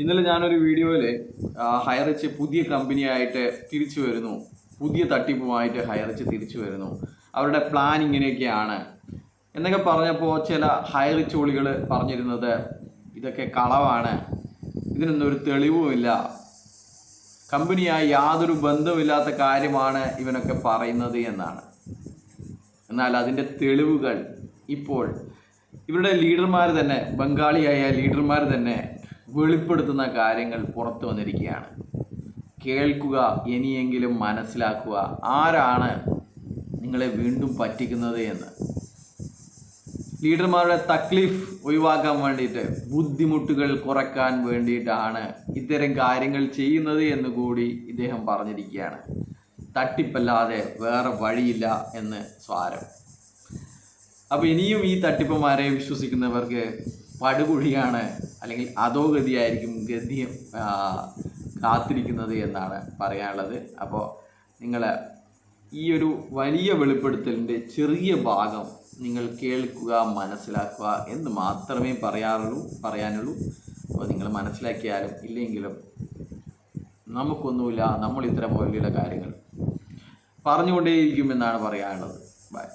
ഇന്നലെ ഞാനൊരു വീഡിയോയിൽ ഹയറിച്ച് പുതിയ കമ്പനിയായിട്ട് തിരിച്ചു വരുന്നു. പുതിയ തട്ടിപ്പുമായിട്ട് ഹയറിച്ച് തിരിച്ചു വരുന്നു. അവരുടെ പ്ലാൻ ഇങ്ങനെയൊക്കെയാണ്. എന്നൊക്കെ പറഞ്ഞപ്പോൾ ചില ഹയറിച്ചോളികൾ പറഞ്ഞിരുന്നത് ഇതൊക്കെ കളവാണ്. ഇതിനൊന്നും ഒരു തെളിവുമില്ല കമ്പനിയായി യാതൊരു ബന്ധമില്ലാത്ത കാര്യമാണ് ഇവനൊക്കെ പറയുന്നത് എന്നാണ്. എന്നാൽ അതിന്റെ തെളിവുകൾ ഇപ്പോൾ ഇവരുടെ ലീഡർമാർ തന്നെ ബംഗാളിയായ ലീഡർമാർ തന്നെ വെളിപ്പെടുത്തുന്ന കാര്യങ്ങൾ പുറത്തു വന്നിരിക്കുകയാണ്. കേൾക്കുക ഇനിയെങ്കിലും മനസ്സിലാക്കുക ആരാണ് നിങ്ങളെ വീണ്ടും പറ്റിക്കുന്നത് എന്ന്. ലീഡർമാരുടെ തക്ലീഫ് ഒഴിവാക്കാൻ വേണ്ടിയിട്ട് ബുദ്ധിമുട്ടുകൾ കുറയ്ക്കാൻ വേണ്ടിയിട്ടാണ് ഇത്തരം കാര്യങ്ങൾ ചെയ്യുന്നത് എന്ന് കൂടി ഇദ്ദേഹം പറഞ്ഞിരിക്കുകയാണ്. തട്ടിപ്പല്ലാതെ വേറെ വഴിയില്ല എന്ന് സ്വാരം അപ്പോൾ ഇനിയും ഈ തട്ടിപ്പന്മാരെ വിശ്വസിക്കുന്നവർക്ക് പടുകുഴിയാണ് അല്ലെങ്കിൽ അധോഗതിയായിരിക്കും ഗതിയും ഗതി കാത്തിരിക്കുന്നത് എന്നാണ് പറയാനുള്ളത്. അപ്പോൾ നിങ്ങൾ ഈ ഒരു വലിയ വെളിപ്പെടുത്തലിന്റെ ചെറിയ ഭാഗം നിങ്ങൾ കേൾക്കുക മനസ്സിലാക്കുക എന്ന് മാത്രമേ പറയാറുള്ളൂ പറയാനുള്ളൂ. അപ്പോൾ നിങ്ങൾ മനസ്സിലാക്കിയാലും ഇല്ലെങ്കിലും നമുക്കൊന്നുമില്ല നമ്മൾ ഇത്തരം വലിയ കാര്യങ്ങൾ പറഞ്ഞുകൊണ്ടേയിരിക്കുമെന്നാണ് പറയാനുള്ളത്. ബൈ